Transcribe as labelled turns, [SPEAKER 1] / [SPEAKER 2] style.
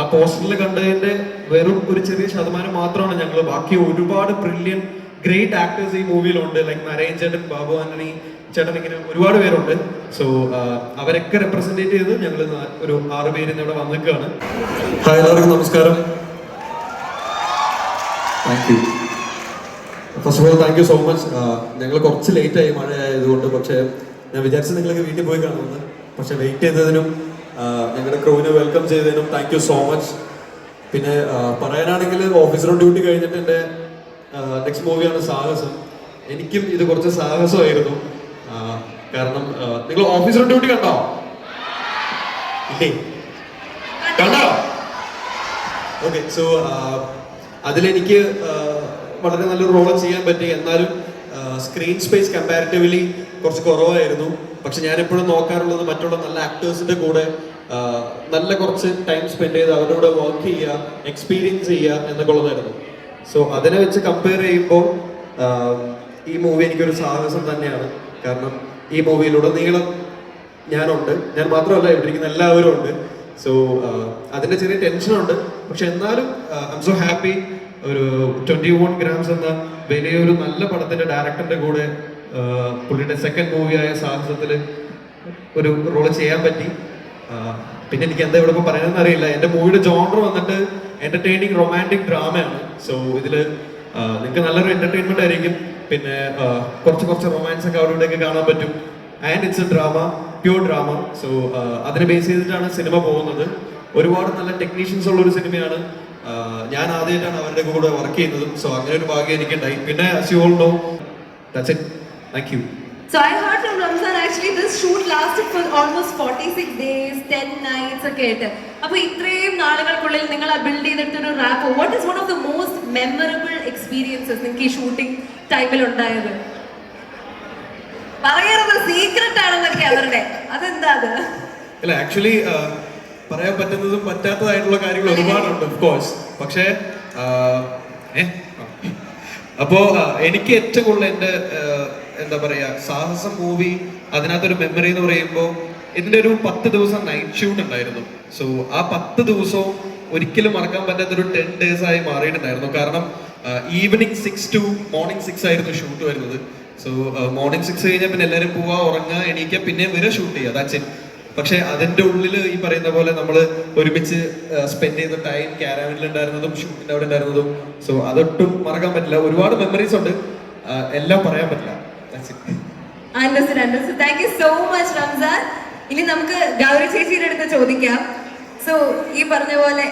[SPEAKER 1] ആ പോസ്റ്ററിൽ കണ്ടതിന്റെ വെറും ഒരു ചെറിയ ശതമാനം മാത്രമാണ് ഞങ്ങൾ ബാക്കി ഒരുപാട് ബ്രില്യൻ ഗ്രേറ്റ് ആക്ടേഴ്സ് ഈ മൂവിയിലുണ്ട് ലൈക്ക് നരേൻ ചേട്ടൻ ബാബു ആന്റണി ചേട്ടൻ ഇങ്ങനെ ഒരുപാട് പേരുണ്ട്. സോ അവരൊക്കെ റെപ്രസെന്റേറ്റ് ചെയ്ത് ഞങ്ങൾ ഒരു ആറ് പേര് ഇവിടെ വന്നിരിക്കുകയാണ്. ഹായ് എല്ലാവർക്കും നമസ്കാരം. Thank you first of all thank you so much ഞങ്ങൾ കുറച്ച് ലേറ്റ് ആയി മഴ ആയതുകൊണ്ട് പക്ഷേ ഞാൻ വിചാരിച്ചത് നിങ്ങളൊക്കെ വീട്ടിൽ പോയി കാണുന്നത് പക്ഷെ വെയിറ്റ് ചെയ്തതിനും ഞങ്ങളുടെ ക്രൂവിനെ വെൽക്കം ചെയ്തതിനും താങ്ക് യു സോ മച്ച് പിന്നെ പറയാനാണെങ്കിൽ ഓഫീസർ ഡ്യൂട്ടി കഴിഞ്ഞിട്ട് എന്റെ നെക്സ്റ്റ് മൂവിയാണ് സാഹസം. എനിക്കും ഇത് കുറച്ച് സാഹസമായിരുന്നു. കാരണം നിങ്ങൾ ഓഫീസർ ഡ്യൂട്ടി കണ്ടോ? ഇല്ലേ? കണ്ടോ? ഓക്കെ സോ അതിലെനിക്ക് വളരെ നല്ലൊരു റോൾ ചെയ്യാൻ പറ്റി. എന്നാലും സ്ക്രീൻ സ്പേസ് കമ്പാരിറ്റീവ്ലി കുറച്ച് കുറവായിരുന്നു. പക്ഷെ ഞാൻ എപ്പോഴും നോക്കാറുള്ളത് മറ്റുള്ള നല്ല ആക്ടേഴ്സിന്റെ കൂടെ നല്ല കുറച്ച് ടൈം സ്പെൻഡ് ചെയ്ത് അവരുടെ വർക്ക് ചെയ്യുക എക്സ്പീരിയൻസ് ചെയ്യുക എന്നൊക്കെ ഉള്ളതായിരുന്നു സോ അതിനെ വെച്ച് കമ്പയർ ചെയ്യുമ്പോൾ ഈ മൂവി എനിക്കൊരു സാഹസം തന്നെയാണ്. കാരണം ഈ മൂവിയിലൂടെ നീളം ഞാനുണ്ട്. ഞാൻ മാത്രമല്ല ഇവിടെ ഇരിക്കുന്ന എല്ലാവരും ഉണ്ട്. സോ അതിന്റെ ചെറിയ ടെൻഷനുണ്ട് പക്ഷെ എന്നാലും ഐ എം സോ ഹാപ്പി ഒരു ട്വന്റി വൺ ഗ്രാംസ് എന്ന വലിയൊരു നല്ല പടത്തിന്റെ ഡയറക്ടറിന്റെ കൂടെ പുള്ളിയുടെ സെക്കൻഡ് മൂവിയായ സാഹസത്തിൽ ഒരു റോൾ ചെയ്യാൻ പറ്റി. പിന്നെ എനിക്ക് എന്താ ഇവിടെ പറയുന്നതെന്ന് പറയുന്നത് അറിയില്ല. എന്റെ മൂവിയുടെ ജോണർ വന്നിട്ട് എന്റർടൈനിങ് റൊമാന്റിക് ഡ്രാമയാണ് സോ ഇതിൽ നിങ്ങൾക്ക് നല്ലൊരു എന്റർടൈൻമെന്റ് ആയിരിക്കും. പിന്നെ കുറച്ച് കുറച്ച് റൊമാൻസ് ഒക്കെ അവിടെ കാണാൻ പറ്റും. And it's a drama pure drama so അതിനെ ബേസ് ചെയ്തിട്ടാണ് സിനിമ പോകുന്നത്. ഒരുപാട് നല്ല ടെക്നീഷ്യൻസ് ഉള്ള ഒരു സിനിമയാണ് ഞാൻ ആദ്യമായിട്ടാണ് അവരുടെ കൂടെ വർക്ക് ചെയ്യുന്നതും. സോ അങ്ങനെ ഒരു ഭാഗ്യം എനിക്കുണ്ടായി. പിന്നെ as you it thank you.
[SPEAKER 2] So I heard from Ramzan actually this shoot lasted for almost 46 days, 10 nights ഒക്കെ ആയിട്ട്. അപ്പൊ ഇത്രയും നാളുകൾക്കുള്ളിൽ നിങ്ങൾ ആ build ചെയ്തെടുത്തൊരു rapport what is one of the most memorable experiences നിങ്ങൾക്ക് ഈ ഷൂട്ടിംഗ് ടൈമിൽ ഉണ്ടായത് പറയരുത് സീക്രട്ട് ആണെന്നൊക്കെ അവരുടെ അതെന്താ അത്
[SPEAKER 1] അല്ല ആക്ച്വലി പറയാൻ പറ്റുന്നതും പറ്റാത്തതായിട്ടുള്ള കാര്യങ്ങൾ ഒരുപാടുണ്ട് ഓഫ് കോഴ്സ് പക്ഷേ. അപ്പോ എനിക്ക് ഏറ്റവും കൂടുതൽ എന്റെ എന്താ പറയാ സാഹസം മൂവി അതിനകത്തൊരു മെമ്മറി എന്ന് പറയുമ്പോൾ ഇതിന്റെ ഒരു പത്ത് ദിവസം നൈറ്റ് ഷൂട്ട് ഉണ്ടായിരുന്നു. സോ ആ പത്ത് ദിവസവും ഒരിക്കലും മറക്കാൻ പറ്റാത്ത ഒരു ടെൻ ഡേയ്സ് ആയി മാറിയിട്ടുണ്ടായിരുന്നു. കാരണം evening six to morning six ആയിരുന്നു ഷൂട്ട് വരുന്നത്. സോ മോർണിംഗ് സിക്സ് കഴിഞ്ഞാൽ പിന്നെ എല്ലാവരും പോവാ ഉറങ്ങുക എണീക്കുക പിന്നെ വരെ ഷൂട്ട് ചെയ്യുക ദാറ്റ്സ് പക്ഷെ അതിന്റെ ഉള്ളിൽ ഈ പറയുന്ന പോലെ നമ്മൾ ഒരുമിച്ച് സ്പെൻഡ് ചെയ്ത ടൈം ക്യാരാവിനിൽ ഉണ്ടായിരുന്നതും ഷൂട്ടിന്റെ അവിടെ ഉണ്ടായിരുന്നതും. സോ അതൊട്ടും മറക്കാൻ പറ്റില്ല. ഒരുപാട് മെമ്മറീസ് ഉണ്ട്. എല്ലാം പറയാൻ പറ്റില്ല.
[SPEAKER 2] Thank you so much Ramzan. ഇനി നമുക്ക് ഗൗരി ചേച്ചിയുടെ അടുത്ത് ചോദിക്കാം. സോ ഈ പറഞ്ഞ പോലെ